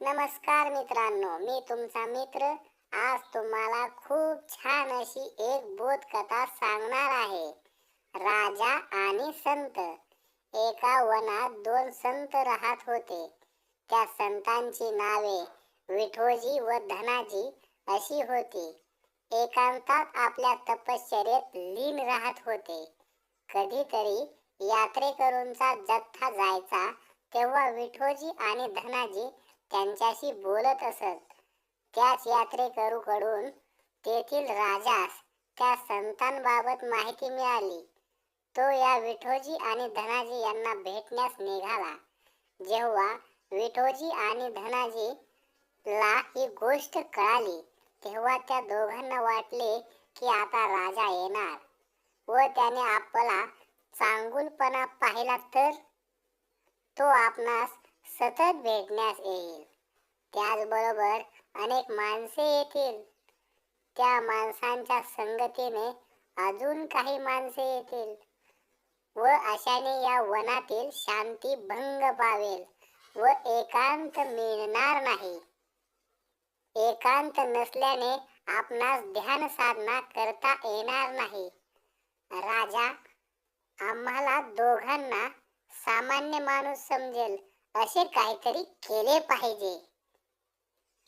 नमस्कार मित्रांनो मी तुमचा मित्र. आज तुम्हाला खूप छान अशी एक बोध कथा सांगणार आहे. राजा आणि संत. एका वनात दोन संत राहत होते. त्या संतांची नावे विठोजी व धनाजी अशी होती. एकांतात आपल्या तपश्चर्येत लीन राहत होते. कधीतरी यात्रेकरूंचा जथ्था जायचा तेव्हा विठोजी आणि धनाजी त्यांच्याशी बोलत असत. त्याच यात्रेकरूकडून तेथील राजास त्या संतांबाबत माहिती मिळाली. तो या विठोजी आणि धनाजी यांना भेटण्यास निघाला. जेव्हा विठोजी आणि धनाजी ला ही गोष्ट कळाली तेव्हा त्या दोघांना वाटले की आता राजा येणार. व त्याने आपला चांगुलपणा पाहिला तर? तो आपणास सतत भेटण्यास येईल. त्याचबरोबर अनेक माणसे येतील. त्या माणसांच्या संगतीने अजून काही माणसे येतील व अशाने या वनातील शांती भंग पावेल व एकांत मिळणार नाही. एकांत नसल्याने आपणास ध्यान साधना करता येणार नाही. राजा आम्हाला दोघांना सामान्य माणूस समजेल असे काहीतरी केले पाहिजे.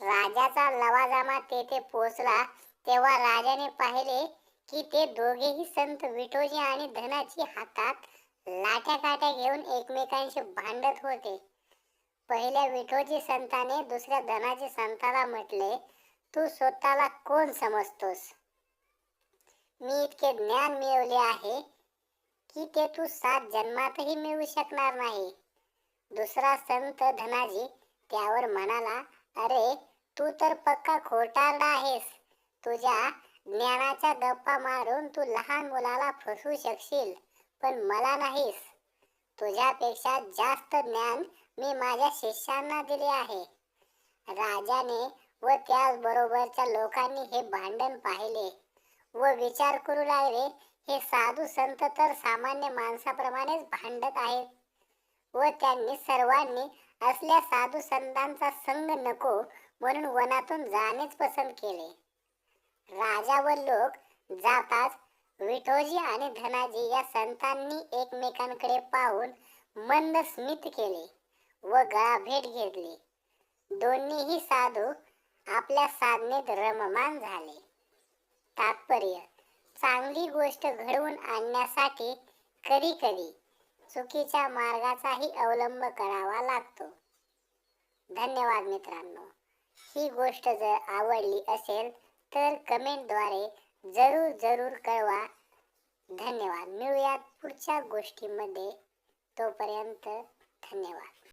राजाचा लवाजामा तेथे पोचला तेव्हा राजाने पाहिले की ते दोघेही संत विठोजी आणि धनाची हातात लाट्या काट्या घेऊन एकमेकांशी भांडत होते. पहिल्या विठोजी संताने दुसऱ्या धनाजी संताला म्हटले तू स्वतःला कोण समजतोस? मी इतके ज्ञान मिळवले आहे की ते तू सात जन्मातही मिळवू शकणार नाही. दुसरा संत धनाजी त्यावर म्हणाला अरे तू तर पक्का खोटारडा आहेस. तुझ्या ज्ञानाच्या गप्पा मारून तू लहान मुलाला फसवू शकशील पण मला नाहीस. तुझ्यापेक्षा जास्त ज्ञान मी माझ्या शिष्यांना दिले आहे. राजाने व त्याचबरोबरच्या लोकांनी हे भांडण पाहिले व विचार करू लागले. हे साधू संत तर सामान्य माणसाप्रमाणेच भांडत आहेत. व त्यांनी सर्वांनी असल्या साधू संतांचा संग नको म्हणून वनातून जाणेच पसंत केले. राजा व लोक जाताच विठोजी आणि धनाजी या संतांनी एकमेकांकडे पाहून मंद स्मित केले व गळाभेट घेतली. दोन्हीही साधू आपल्या साधनेत रममान झाले. तात्पर्य चांगली गोष्ट घडवून आणण्यासाठी कधी कधी चुकीच्या मार्गाचाही अवलंब करावा लागतो. धन्यवाद मित्रांनो. ही गोष्ट जर आवडली असेल तर कमेंटद्वारे जरूर जरूर कळवा. धन्यवाद. मिळूयात पुढच्या गोष्टीमध्ये. तोपर्यंत धन्यवाद.